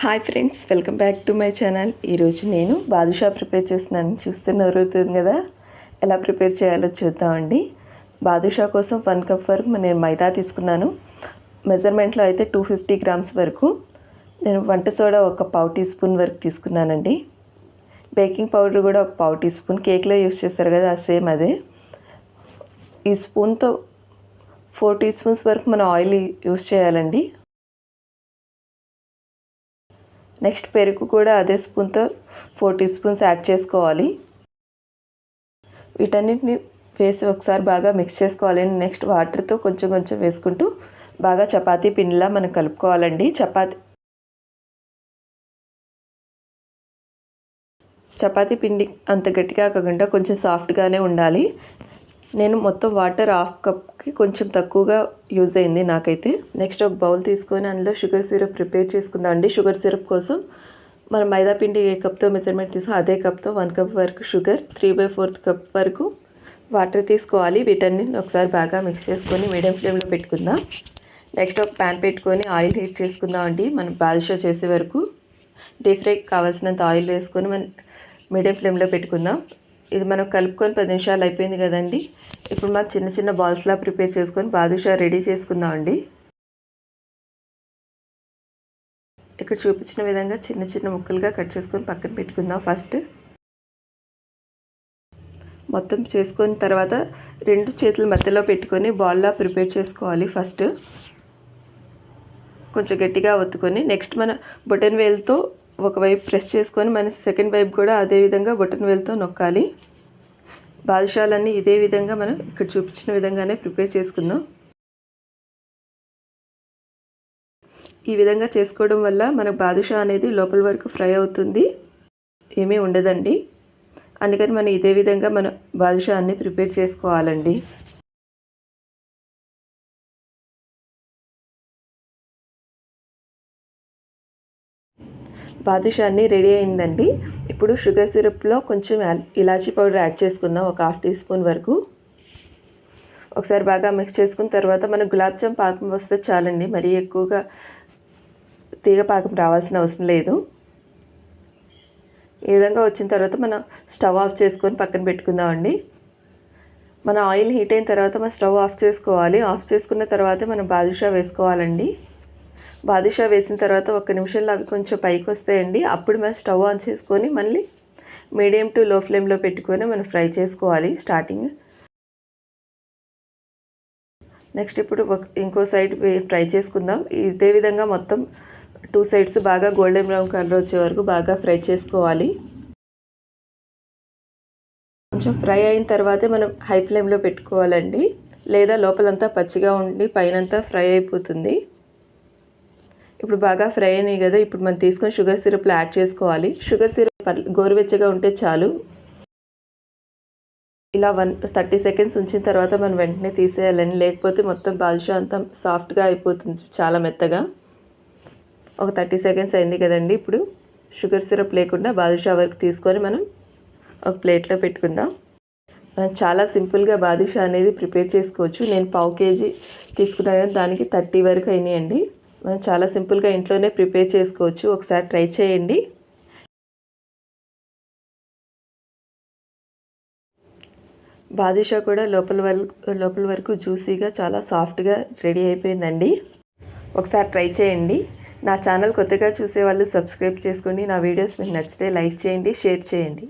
Hi friends welcome back to my channel. ఈరోజు నేను badusha prepare చేస్తున్నాను. చూస్తే నరుగుతుంది కదా ఎలా ప్రిపేర్ చేయాలో చూద్దామండి బాదుషా కోసం వన్ కప్ వరకు నేను మైదా తీసుకున్నాను. మెజర్మెంట్లో అయితే టూ ఫిఫ్టీ గ్రామ్స్ వరకు. నేను వంట సోడా ఒక పావు టీ స్పూన్ వరకు తీసుకున్నానండి. బేకింగ్ పౌడర్ కూడా ఒక పావు టీ స్పూన్. కేక్లో యూస్ చేస్తారు కదా సేమ్ అదే. ఈ స్పూన్తో ఫోర్ టీ స్పూన్స్ వరకు మనం ఆయిల్ యూస్ చేయాలండి. నెక్స్ట్ పెరుగు కూడా అదే స్పూన్తో ఫోర్ టీ స్పూన్స్ యాడ్ చేసుకోవాలి. వీటన్నిటిని వేసి ఒకసారి బాగా మిక్స్ చేసుకోవాలి. నెక్స్ట్ వాటర్తో కొంచెం కొంచెం వేసుకుంటూ బాగా చపాతీ పిండిలా మనం కలుపుకోవాలండి. చపాతీ చపాతీ పిండి అంత గట్టిగా కాకుండా కొంచెం సాఫ్ట్గానే ఉండాలి. నేను మొత్తం వాటర్ హాఫ్ కప్కి కొంచెం తక్కువగా యూజ్ అయింది నాకైతే. నెక్స్ట్ ఒక బౌల్ తీసుకొని అందులో షుగర్ సిరప్ ప్రిపేర్ చేసుకుందాం అండి. షుగర్ సిరప్ కోసం మనం మైదా పిండి ఏ కప్తో మెజర్మెంట్ తీసుకో అదే కప్తో వన్ కప్ వరకు sugar three by fourth cup వరకు వాటర్ తీసుకోవాలి. వీటన్నిటిని ఒకసారి బాగా మిక్స్ చేసుకొని మీడియం ఫ్లేమ్లో పెట్టుకుందాం. నెక్స్ట్ ఒక ప్యాన్ పెట్టుకొని ఆయిల్ హీట్ చేసుకుందాం అండి. మనం బాదుషా చేసే వరకు డీప్ ఫ్రైకి కావాల్సినంత ఆయిల్ వేసుకొని మనం మీడియం ఫ్లేమ్లో పెట్టుకుందాం. ఇది మనం కలుపుకొని పది నిమిషాలు అయిపోయింది కదండి. ఇప్పుడు మనం చిన్న చిన్న బాల్స్లా ప్రిపేర్ చేసుకొని బాదుషా రెడీ చేసుకుందాం అండి ఇక్కడ చూపించిన విధంగా చిన్న చిన్న ముక్కలుగా కట్ చేసుకొని పక్కన పెట్టుకుందాం ఫస్ట్. మొత్తం చేసుకున్న తర్వాత రెండు చేతుల మధ్యలో పెట్టుకొని బాల్లా ప్రిపేర్ చేసుకోవాలి ఫస్ట్. కొంచెం గట్టిగా ఒత్తుకొని నెక్స్ట్ మన బొటన్ వేల్తో ఒకవైపు ప్రెస్ చేసుకొని మన సెకండ్ వైపు కూడా అదే విధంగా బొటన్ వేల్తో నొక్కాలి. బాదుషాలన్నీ ఇదే విధంగా మనం ఇక్కడ చూపించిన విధంగానే ప్రిపేర్ చేసుకుందాం. ఈ విధంగా చేసుకోవడం వల్ల మనకు బాదుషా అనేది లోపల వరకు ఫ్రై అవుతుంది. ఏమీ ఉండదండి. అందుకని మనం ఇదే విధంగా మన బాదుషా అన్ని ప్రిపేర్ చేసుకోవాలండి. బాదుషా రెడీ అయిందండి. ఇప్పుడు షుగర్ సిరప్లో కొంచెం ఇలాచీ పౌడర్ యాడ్ చేసుకుందాం ఒక హాఫ్ టీ స్పూన్ వరకు. ఒకసారి బాగా మిక్స్ చేసుకున్న తర్వాత మనం గులాబ్ జామ్ పాకం వస్తే చాలండి. మరీ ఎక్కువగా తీగ పాకం రావాల్సిన అవసరం లేదు. ఈ విధంగా వచ్చిన తర్వాత మనం స్టవ్ ఆఫ్ చేసుకొని పక్కన పెట్టుకుందామండి. మన ఆయిల్ హీట్ అయిన తర్వాత మనం స్టవ్ ఆఫ్ చేసుకోవాలి. ఆఫ్ చేసుకున్న తర్వాతే మనం బాదుషా వేసుకోవాలండి. బాదుషా వేసిన తర్వాత ఒక నిమిషంలో అవి కొంచెం పైకి వస్తాయండి అప్పుడు మనం స్టవ్ ఆన్ చేసుకొని మళ్ళీ మీడియం టు లో ఫ్లేమ్లో పెట్టుకొని మనం ఫ్రై చేసుకోవాలి స్టార్టింగ్. నెక్స్ట్ ఇప్పుడు ఇంకో సైడ్ ఫ్రై చేసుకుందాం. ఇదే విధంగా మొత్తం టూ సైడ్స్ బాగా గోల్డెన్ బ్రౌన్ కలర్ వచ్చే వరకు బాగా ఫ్రై చేసుకోవాలి. కొంచెం ఫ్రై అయిన తర్వాతే మనం హై ఫ్లేమ్లో పెట్టుకోవాలండి. లేదా లోపలంతా పచ్చిగా ఉండి పైనంతా ఫ్రై అయిపోతుంది. ఇప్పుడు బాగా ఫ్రై అయినాయి కదా ఇప్పుడు మనం తీసుకొని షుగర్ సిరప్లో యాడ్ చేసుకోవాలి. షుగర్ సిరప్ గోరువెచ్చగా ఉంటే చాలు. ఇలా వన్ థర్టీ సెకండ్స్ ఉంచిన తర్వాత మనం వెంటనే తీసేయాలని లేకపోతే మొత్తం బాదుషా అంతా సాఫ్ట్గా అయిపోతుంది చాలా మెత్తగా. ఒక థర్టీ సెకండ్స్ అయింది కదండి ఇప్పుడు. షుగర్ సిరప్ లేకుండా బాదుషా వరకు తీసుకొని మనం ఒక ప్లేట్లో పెట్టుకుందాం. మనం చాలా సింపుల్గా బాదుషా అనేది ప్రిపేర్ చేసుకోవచ్చు. నేను పావు కేజీ తీసుకున్నాను దానికి థర్టీ వరకు అయినాయండి. మనం చాలా సింపుల్గా ఇంట్లోనే ప్రిపేర్ చేసుకోవచ్చు. ఒకసారి ట్రై చేయండి. బాదుషా కూడా లోపల వరకు లోపల వరకు జ్యూసీగా చాలా సాఫ్ట్గా రెడీ అయిపోయిందండి. ఒకసారి ట్రై చేయండి. నా ఛానల్ కొత్తగా చూసే వాళ్ళు సబ్స్క్రైబ్ చేసుకోండి నా వీడియోస్ మీకు నచ్చితే లైక్ చేయండి షేర్ చేయండి.